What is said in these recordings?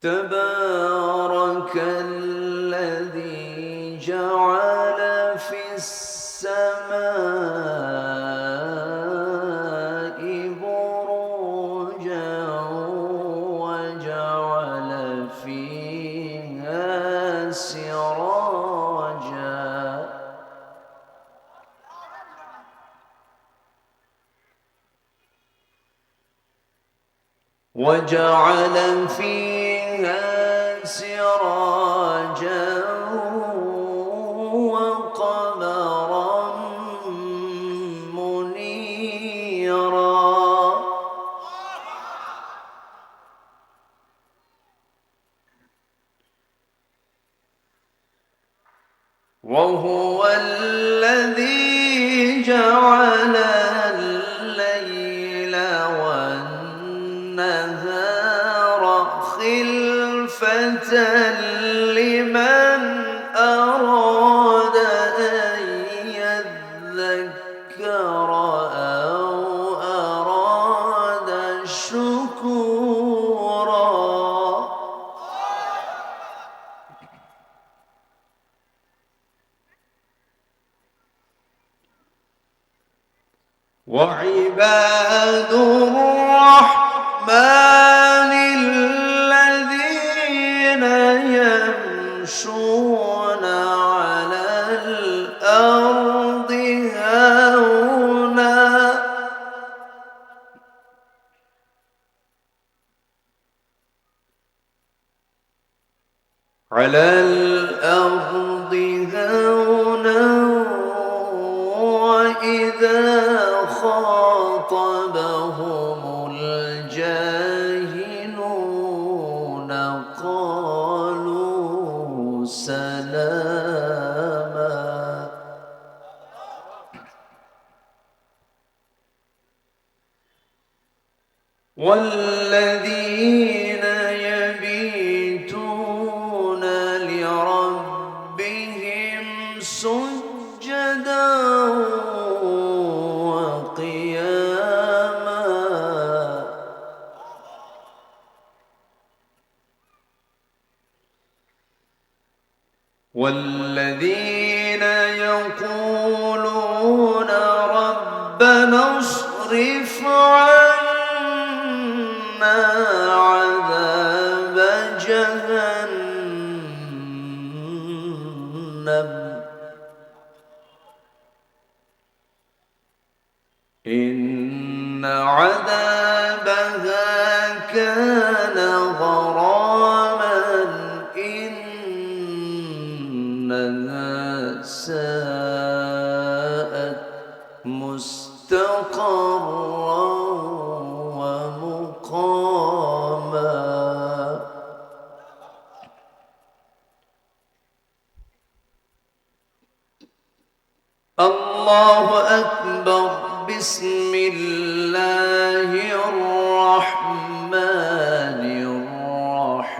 تبارك الذي جعل في السماء بروجا وجعل فيها سراجا. وجعل فيها سراجا وقمرا منيرا وهو الذي على الأرض هونا وإذا خاطبهم الجاهلون قالوا سلاما. والذين والذين يقولون ربنا اصرف عنا عذاب جهنم. إن عذابها الله أكبر. بسم الله الرحمن الرحيم.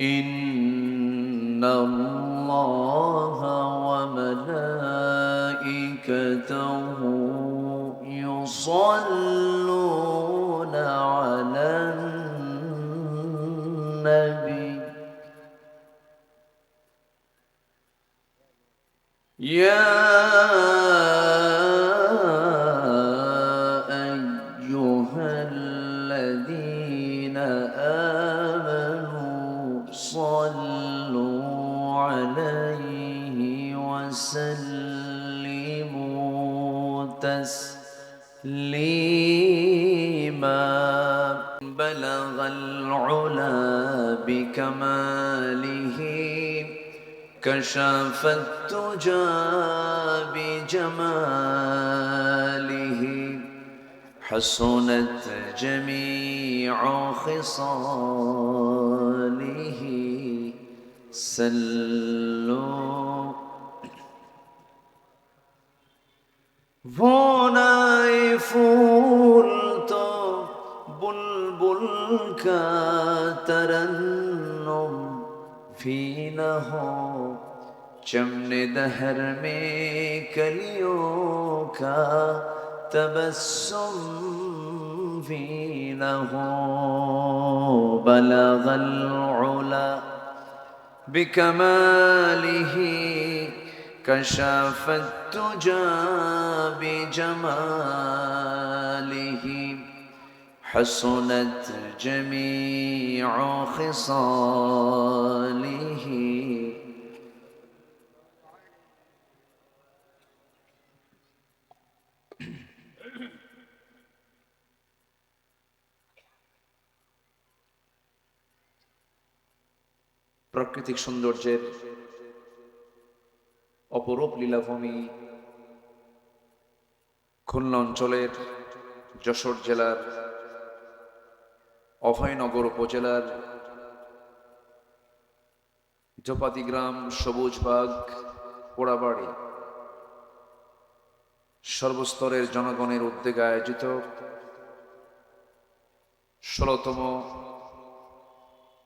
إن الله وملائكته يصلون على تسليما. بلغ العلا بكماله كشف التجا بجماله. حسنت جميع خصاله. سلوا. بوناي فولت بلبل كترنم في نهار. चमन दहर में कलियों का तबस्सुम भी न हो बलगल उला بكماله كشف التجى بجماله حسنت جميع خصاله প্রাকৃতিক সৌন্দর্যের অপরূপ লীলাভূমি খুলনা অঞ্চলের যশোর জেলার অভয়নগর উপজেলার জপাতি গ্রাম সবুজবাগ পোড়াবাড়ি। সর্বস্তরের জনগণের উদ্যোগে আয়োজিত ষোলতম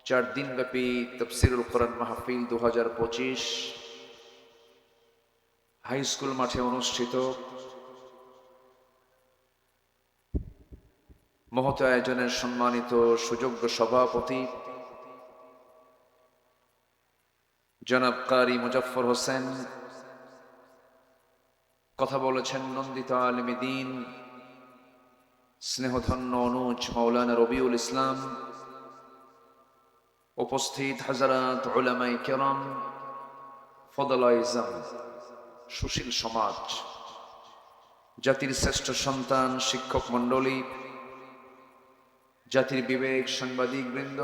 চার দিনব্যাপী তফসিরুল কোরআন মাহফিল দু হাজার পঁচিশ হাই স্কুল মাঠে অনুষ্ঠিত মহত আয়োজনের সম্মানিত সুযোগ্য সভাপতি জনাব কারি মুজফর হোসেন কথা বলেছেন নন্দিত আলমীদিন স্নেহধন্য অনুজ মৌলানা রবিউল ইসলাম, উপস্থিত হাজারাত ওলামাই কেরাম ফদলাইজম সুশীল সমাজ, জাতির শ্রেষ্ঠ সন্তান শিক্ষক মণ্ডলী, জাতির বিবেক সাংবাদিক বৃন্দ,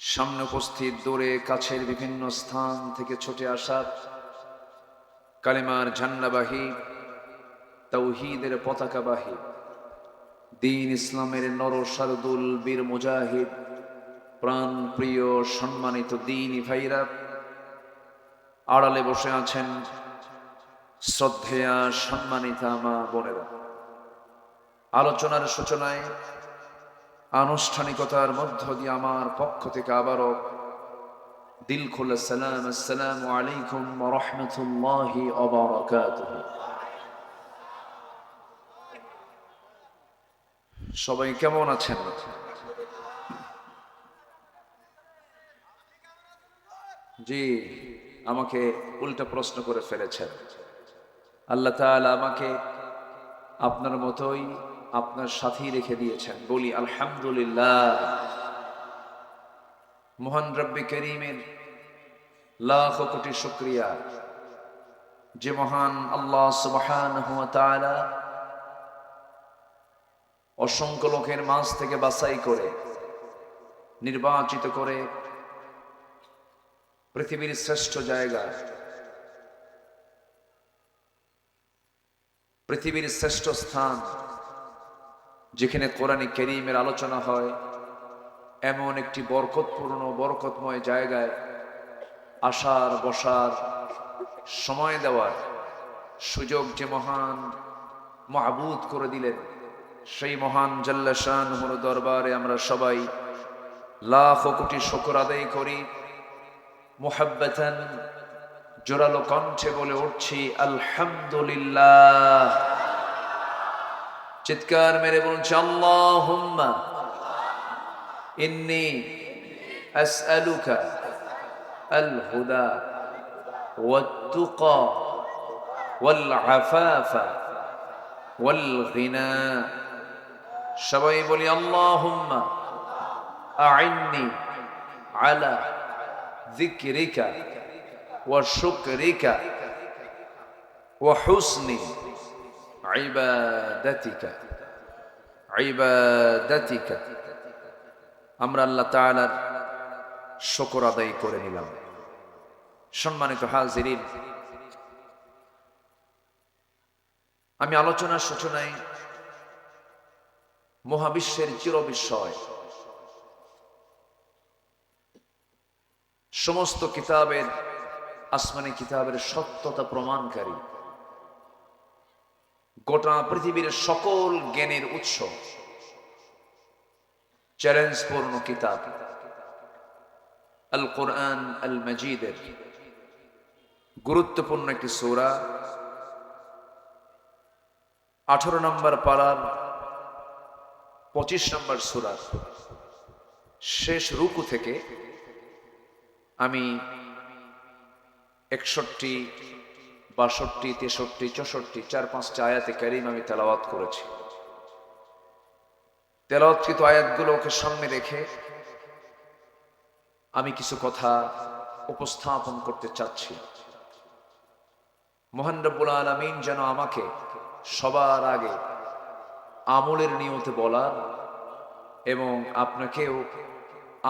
সামনে উপস্থিত দূরে কাছের বিভিন্ন স্থান থেকে ছুটে আসা কালিমার ঝান্ডাবাহী তৌহিদের পতাকাবাহী দিন ইসলামের নর শারদুল বীর মুজাহিদ, প্রাণ প্রিয় সম্মানিত দিন ভাইরা, আড়ালে বসে আছেন শ্রদ্ধেয়া সম্মানিতা মা বোনেরা। আলোচনার সূচনায় আনুষ্ঠানিকতার মধ্য দিয়ে আমার পক্ষ থেকে আবারও দিল খোলা সালাম, আসসালামু আলাইকুম রহমতুল্লাহি সবাই কেমন আছেন? জি, আমাকে উল্টা প্রশ্ন করে ফেলেছেন। আল্লাহ তাআলা আমাকে আপনার মতোই আপনার সাথেই রেখে দিয়েছেন। বলি, আলহামদুলিল্লাহ। মোহন রব্বি করিমের লাখ কোটি শুক্রিয়া। যে মহান আল্লাহ সুবহানাহু ওয়া অসংখ্য লোকের মাঝ থেকে বাছাই করে, নির্বাচিত করে পৃথিবীর শ্রেষ্ঠ জায়গা, পৃথিবীর শ্রেষ্ঠ স্থান, যেখানে কোরআন করিমের আলোচনা হয় এমন একটি বরকতপূর্ণ, বরকতময় জায়গায় আসার, বসার, সময় দেওয়ার সুযোগ যে মহান মাহবুদ করে দিলেন। সেই মহান জাল্লাশান হল দরবারে আমরা সবাই লাখ কোটি শকর আদায় করি। মোহাব্বতান জোরালো কণ্ঠে বলে উঠছি, আলহামদুলিল্লাহ। চিৎকার মেরে বলছে আল্লাহুম্মা। ইন্নি আসআলুকা আল হুদা والتقى والعفاف والغنى সবাই বলি আল্লাহুম্মা আইন্নি আলা ذكرك وشكرك وحسن عبادتك عبادتك আমরা আল্লাহ তাআলার শুকর আদায় করে নিলাম। সম্মানিত হাজিরিন, আমি আলোচনার সূচনায় মহাবিশ্বের চির চিরবিস্ময় সমস্ত কিতাবের, আসমানি কিতাবের সত্যতা প্রমাণকারী। গোটা পৃথিবীর সকল জ্ঞানের উৎস চ্যালেঞ্জপূর্ণ কিতাব। আল কোরআন আল মজিদের গুরুত্বপূর্ণ একটি সূরা। আঠারো নম্বর পাড়ার পঁচিশ নম্বর সূরা। শেষ রুকু থেকে আমি একষট্টি, বাষট্টি, তেষট্টি, চৌষট্টি, চার পাঁচটা আয়াতে কারিম আমি তেলাওয়াত করেছি। তেলাওয়াতকৃত আয়াতগুলোকে সামনে রেখে আমি কিছু কথা উপস্থাপন করতে চাচ্ছি। মোহান আলমিন যেন আমাকে সবার আগে আমলের নিয়তে বলার এবং আপনাকেও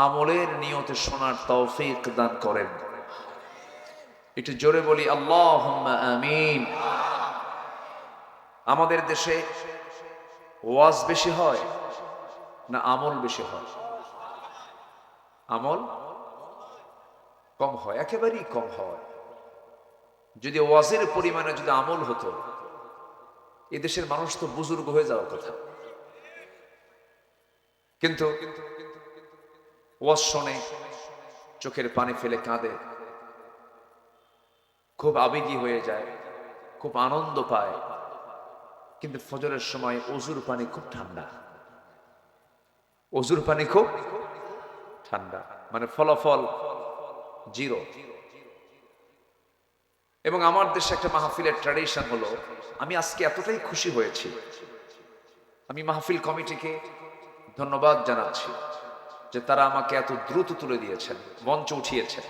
আমলের নিয়তে শোনার তৌফিক দান করেন। একটু জোরে বলি আল্লাহ আমিন। আমাদের দেশে ওয়াজ বেশি হয় না আমল বেশি হয়? আমল কম হয়, একেবারেই কম হয়। যদি ওয়াজের পরিমাণে যদি আমল হতো, এদেশের মানুষ তো বুজুর্গ হয়ে যাওয়ার কথা। কিন্তু ওয়াজ শোনে চোখের পানি ফেলে কাঁদে, খুব আবেগী হয়ে যায়, খুব আনন্দ পায়। কিন্তু ফজরের সময় অজুর পানি খুব ঠান্ডা। অজুর পানি খুব ঠান্ডা মানে ফলাফল জিরো। এবং আমার দেশে একটা মাহফিলের ট্র্যাডিশন হলো, আমি আজকে এতটাই খুশি হয়েছি। আমি মাহফিল কমিটিকে ধন্যবাদ জানাচ্ছি যে তারা আমাকে এত দ্রুত তুলে দিয়েছেন, মঞ্চ উঠিয়েছেন।